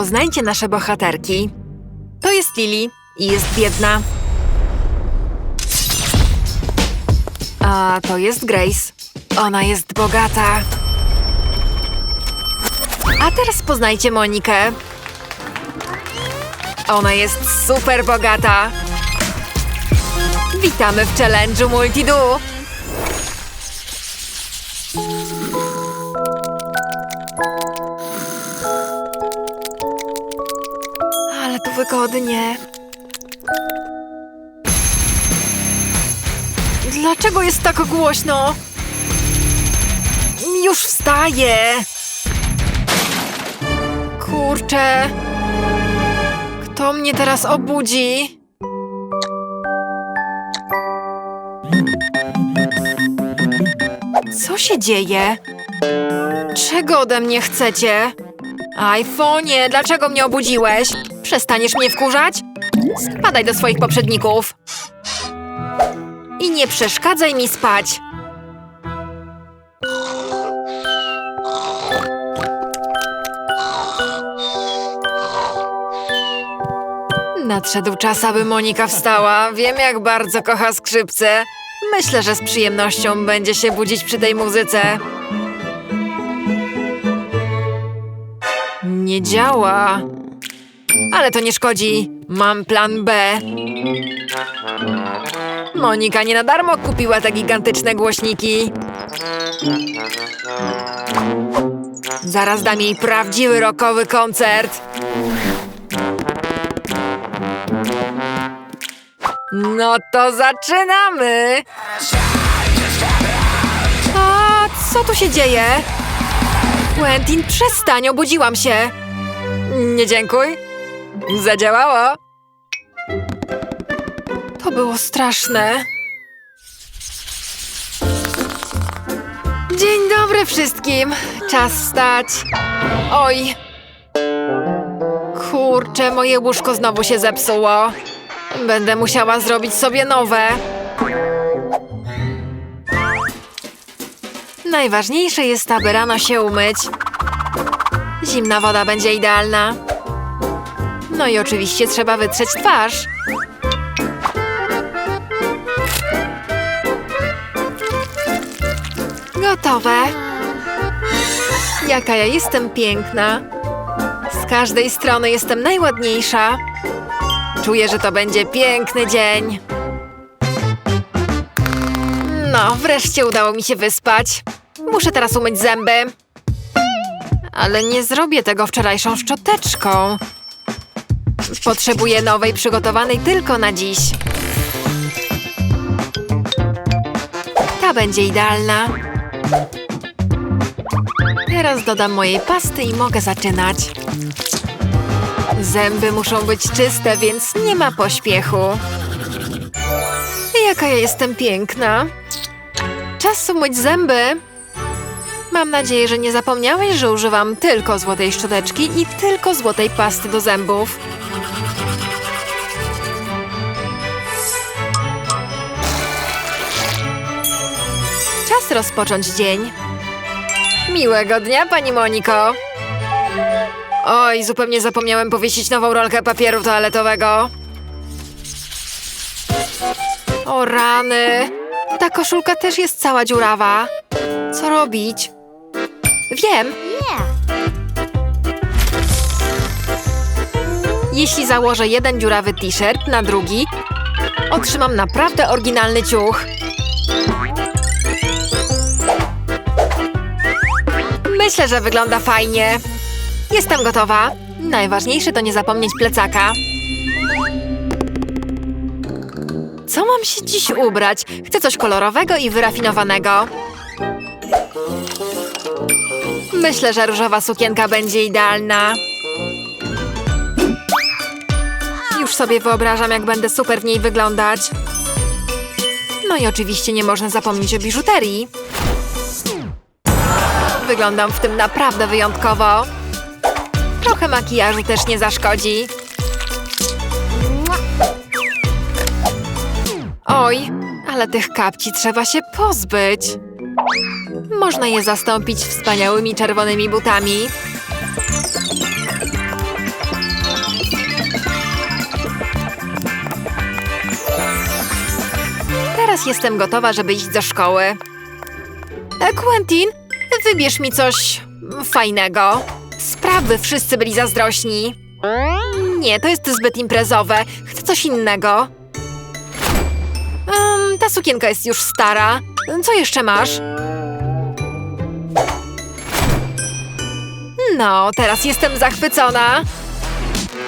Poznajcie nasze bohaterki. To jest Lili i jest biedna. A to jest Grace. Ona jest bogata. A teraz poznajcie Monikę. Ona jest super bogata. Witamy w challenge'u Multidu. Wygodnie. Dlaczego jest tak głośno? Już wstaję. Kurczę. Kto mnie teraz obudzi? Co się dzieje? Czego ode mnie chcecie? iPhone'ie, dlaczego mnie obudziłeś? Przestaniesz mnie wkurzać? Spadaj do swoich poprzedników. I nie przeszkadzaj mi spać. Nadszedł czas, aby Monika wstała. Wiem, jak bardzo kocha skrzypce. Myślę, że z przyjemnością będzie się budzić przy tej muzyce. Nie działa. Ale to nie szkodzi. Mam plan B. Monika nie na darmo kupiła te gigantyczne głośniki. Zaraz dam jej prawdziwy rockowy koncert. No to zaczynamy! A co tu się dzieje? Quentin, przestań, obudziłam się. Nie dziękuj. Zadziałało. To było straszne. Dzień dobry wszystkim. Czas wstać. Oj. Kurczę, moje łóżko znowu się zepsuło. Będę musiała zrobić sobie nowe. Najważniejsze jest, aby rano się umyć. Zimna woda będzie idealna. No i oczywiście trzeba wytrzeć twarz. Gotowe. Jaka ja jestem piękna. Z każdej strony jestem najładniejsza. Czuję, że to będzie piękny dzień. No, wreszcie udało mi się wyspać. Muszę teraz umyć zęby. Ale nie zrobię tego wczorajszą szczoteczką. Potrzebuję nowej, przygotowanej tylko na dziś. Ta będzie idealna. Teraz dodam mojej pasty i mogę zaczynać. Zęby muszą być czyste, więc nie ma pośpiechu. Jaka ja jestem piękna. Czas umyć zęby. Mam nadzieję, że nie zapomniałeś, że używam tylko złotej szczoteczki i tylko złotej pasty do zębów. Rozpocząć dzień. Miłego dnia, pani Moniko. Oj, zupełnie zapomniałem powiesić nową rolkę papieru toaletowego. O rany! Ta koszulka też jest cała dziurawa. Co robić? Wiem! Jeśli założę jeden dziurawy t-shirt na drugi, otrzymam naprawdę oryginalny ciuch. Myślę, że wygląda fajnie. Jestem gotowa. Najważniejsze to nie zapomnieć plecaka. Co mam się dziś ubrać? Chcę coś kolorowego i wyrafinowanego. Myślę, że różowa sukienka będzie idealna. Już sobie wyobrażam, jak będę super w niej wyglądać. No i oczywiście nie można zapomnieć o biżuterii. Wyglądam w tym naprawdę wyjątkowo. Trochę makijażu też nie zaszkodzi. Oj, ale tych kapci trzeba się pozbyć. Można je zastąpić wspaniałymi czerwonymi butami. Teraz jestem gotowa, żeby iść do szkoły. E, Quentin, wybierz mi coś fajnego. Sprawy wszyscy byli zazdrośni. Nie, to jest zbyt imprezowe. Chcę coś innego. Em, ta sukienka jest już stara. Co jeszcze masz? No, teraz jestem zachwycona.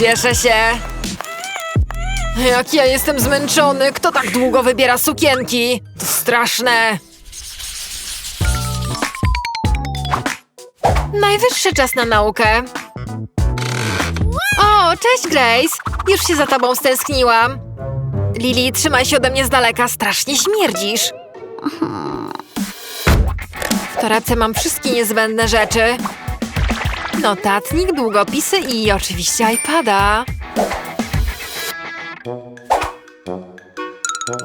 Cieszę się. Jak ja jestem zmęczony. Kto tak długo wybiera sukienki? To straszne. Najwyższy czas na naukę. O, cześć Grace. Już się za tobą stęskniłam. Lili, trzymaj się ode mnie z daleka. Strasznie śmierdzisz. W torebce mam wszystkie niezbędne rzeczy. Notatnik, długopisy i oczywiście iPada.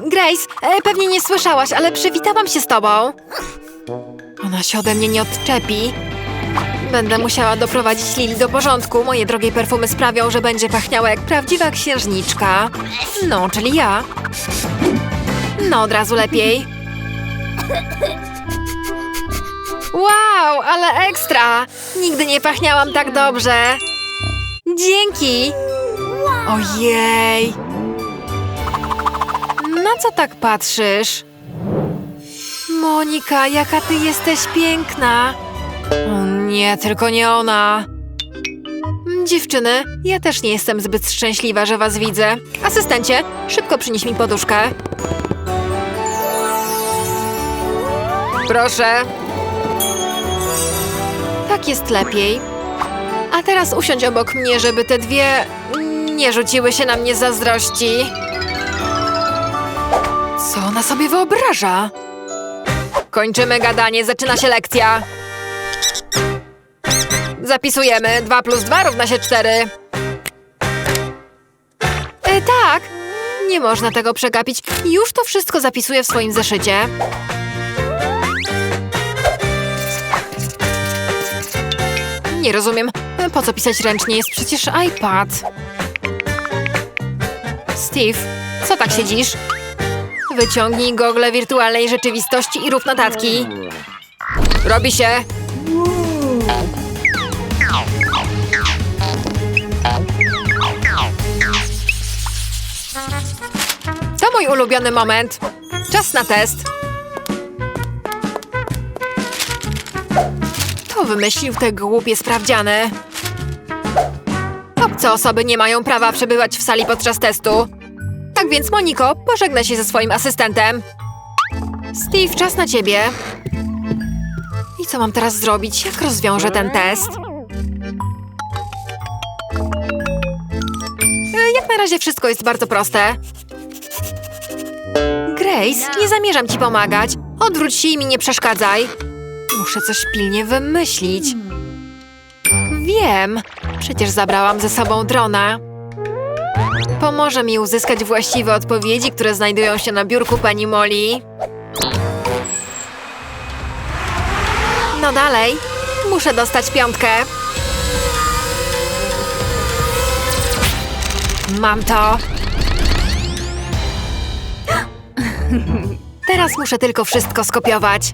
Grace, e, pewnie nie słyszałaś, ale przywitałam się z tobą. Ona się ode mnie nie odczepi. Będę musiała doprowadzić Lili do porządku. Moje drogie perfumy sprawią, że będzie pachniała jak prawdziwa księżniczka. No, czyli ja. No, od razu lepiej. Wow, ale ekstra! Nigdy nie pachniałam tak dobrze. Dzięki! Ojej! Na co tak patrzysz? Monika, jaka ty jesteś piękna! Nie, tylko nie ona! Dziewczyny, ja też nie jestem zbyt szczęśliwa, że was widzę. Asystencie, szybko przynieś mi poduszkę. Proszę. Tak jest lepiej. A teraz usiądź obok mnie, żeby te dwie nie rzuciły się na mnie zazdrości. Co ona sobie wyobraża? Kończymy gadanie, zaczyna się lekcja. Zapisujemy. 2 plus 2 równa się 4. E, tak. Nie można tego przegapić. Już to wszystko zapisuję w swoim zeszycie. Nie rozumiem. E, Po co pisać ręcznie? Jest przecież iPad. Steve, co tak siedzisz? Wyciągnij gogle wirtualnej rzeczywistości i rób notatki. Robi się. Mój ulubiony moment. Czas na test. Kto wymyślił te głupie sprawdziany? Obce osoby nie mają prawa przebywać w sali podczas testu. Tak więc, Moniko, pożegnaj się ze swoim asystentem. Steve, czas na ciebie. I co mam teraz zrobić? Jak rozwiążę ten test? E, Jak na razie wszystko jest bardzo proste. Grace, nie zamierzam ci pomagać. Odwróć się i mi nie przeszkadzaj. Muszę coś pilnie wymyślić. Wiem, przecież zabrałam ze sobą drona. Pomoże mi uzyskać właściwe odpowiedzi, które znajdują się na biurku pani Molly. No dalej. Muszę dostać piątkę. Mam to. Teraz muszę tylko wszystko skopiować.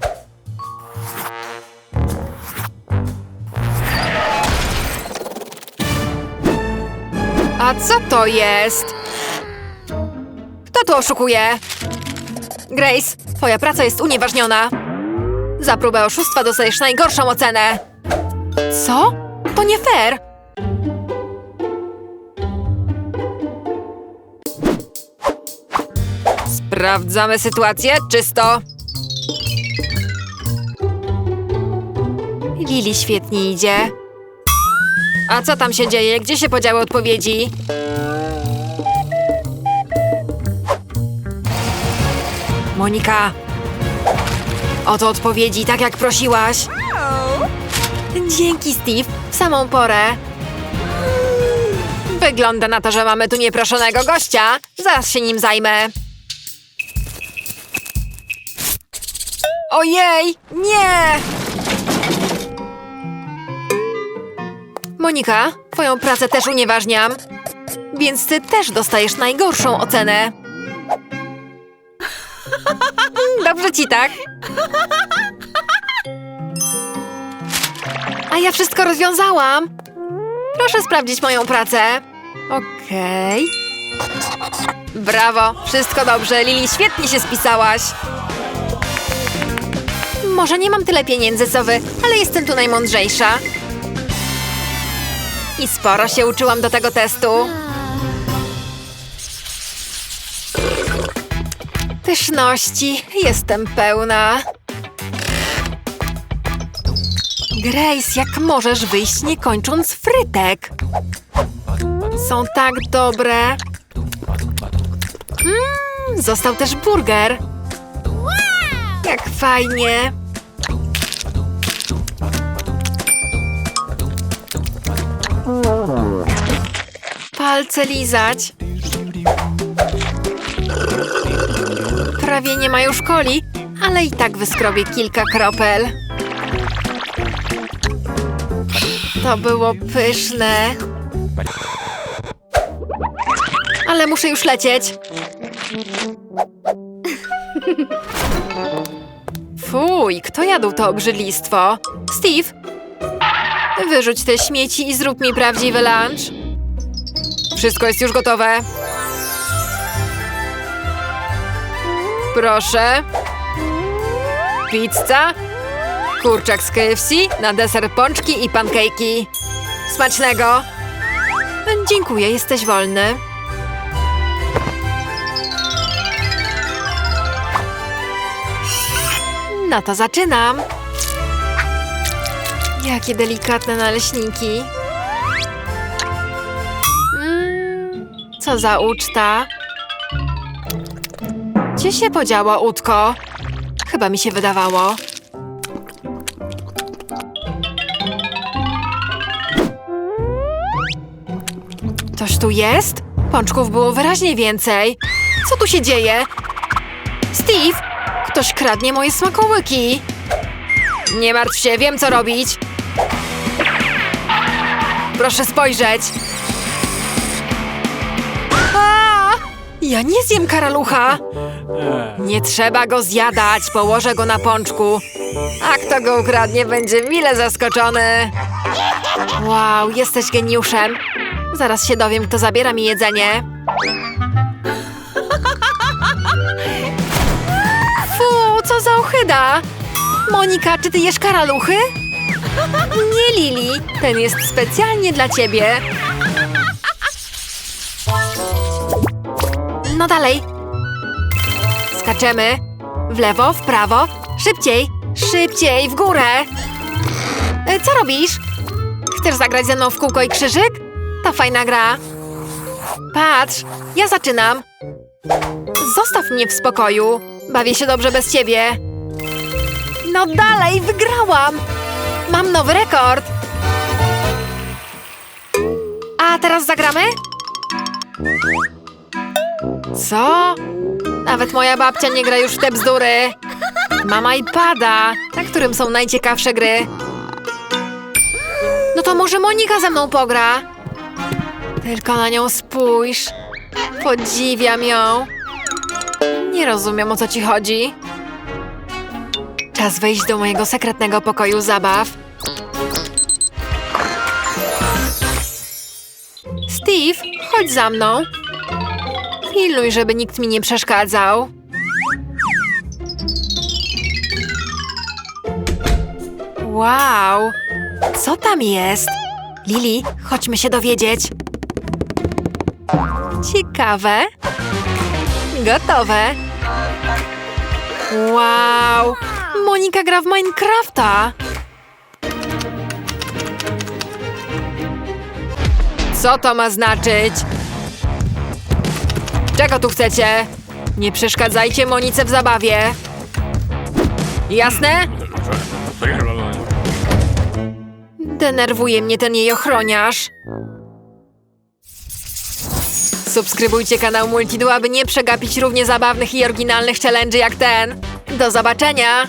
A co to jest? Kto tu oszukuje? Grace, twoja praca jest unieważniona. Za próbę oszustwa dostajesz najgorszą ocenę. Co? To nie fair. Sprawdzamy sytuację. Czysto. Lili świetnie idzie. A co tam się dzieje? Gdzie się podziały odpowiedzi? Monika! Oto odpowiedzi, tak jak prosiłaś. Dzięki, Steve. W samą porę. Wygląda na to, że mamy tu nieproszonego gościa. Zaraz się nim zajmę. Ojej! Nie! Monika, twoją pracę też unieważniam. Więc ty też dostajesz najgorszą ocenę. Dobrze ci tak. A ja wszystko rozwiązałam. Proszę sprawdzić moją pracę. Okej. Brawo, wszystko dobrze. Lili, świetnie się spisałaś. Może nie mam tyle pieniędzy co wy, ale jestem tu najmądrzejsza. I sporo się uczyłam do tego testu. Pyszności, jestem pełna. Grace, jak możesz wyjść nie kończąc frytek? Są tak dobre. Mmm, został też burger. Jak fajnie. Palce lizać. Prawie nie ma już coli, ale i tak wyskrobię kilka kropel. To było pyszne. Ale muszę już lecieć. Fuj, kto jadł to obrzydlistwo? Steve? Wyrzuć te śmieci i zrób mi prawdziwy lunch. Wszystko jest już gotowe. Proszę. Pizza. Kurczak z KFC, na deser pączki i pankejki. Smacznego. Dziękuję, jesteś wolny. No to zaczynam. Jakie delikatne naleśniki. Mm, co za uczta. Gdzie się podziało łódko? Chyba mi się wydawało. Ktoś tu jest? Pączków było wyraźnie więcej. Co tu się dzieje? Steve! Ktoś kradnie moje smakołyki. Nie martw się, wiem co robić. Proszę spojrzeć. A! Ja nie zjem karalucha. Nie trzeba go zjadać, położę go na pączku. A kto go ukradnie, będzie mile zaskoczony. Wow, jesteś geniuszem. Zaraz się dowiem, kto zabiera mi jedzenie. Fu, co za ochyda! Monika, czy ty jesz karaluchy? Nie, Lili. Ten jest specjalnie dla ciebie. No dalej. Skaczemy. W lewo, w prawo. Szybciej, szybciej, w górę. E, Co robisz? Chcesz zagrać ze mną w kółko i krzyżyk? To fajna gra. Patrz, ja zaczynam. Zostaw mnie w spokoju. Bawię się dobrze bez ciebie. No dalej, wygrałam! Mam nowy rekord. A teraz zagramy? Co? Nawet moja babcia nie gra już w te bzdury. Mama i pada, na którym są najciekawsze gry. No to może Monika ze mną pogra? Tylko na nią spójrz. Podziwiam ją. Nie rozumiem, o co ci chodzi. Czas wejść do mojego sekretnego pokoju zabaw. Steve, chodź za mną. Pilnuj, żeby nikt mi nie przeszkadzał. Wow! Co tam jest? Lili, chodźmy się dowiedzieć. Ciekawe. Gotowe. Wow! Monika gra w Minecrafta! Co to ma znaczyć? Czego tu chcecie? Nie przeszkadzajcie Monice w zabawie. Jasne? Denerwuje mnie ten jej ochroniarz. Subskrybujcie kanał Multidu, aby nie przegapić równie zabawnych i oryginalnych challenge jak ten. Do zobaczenia!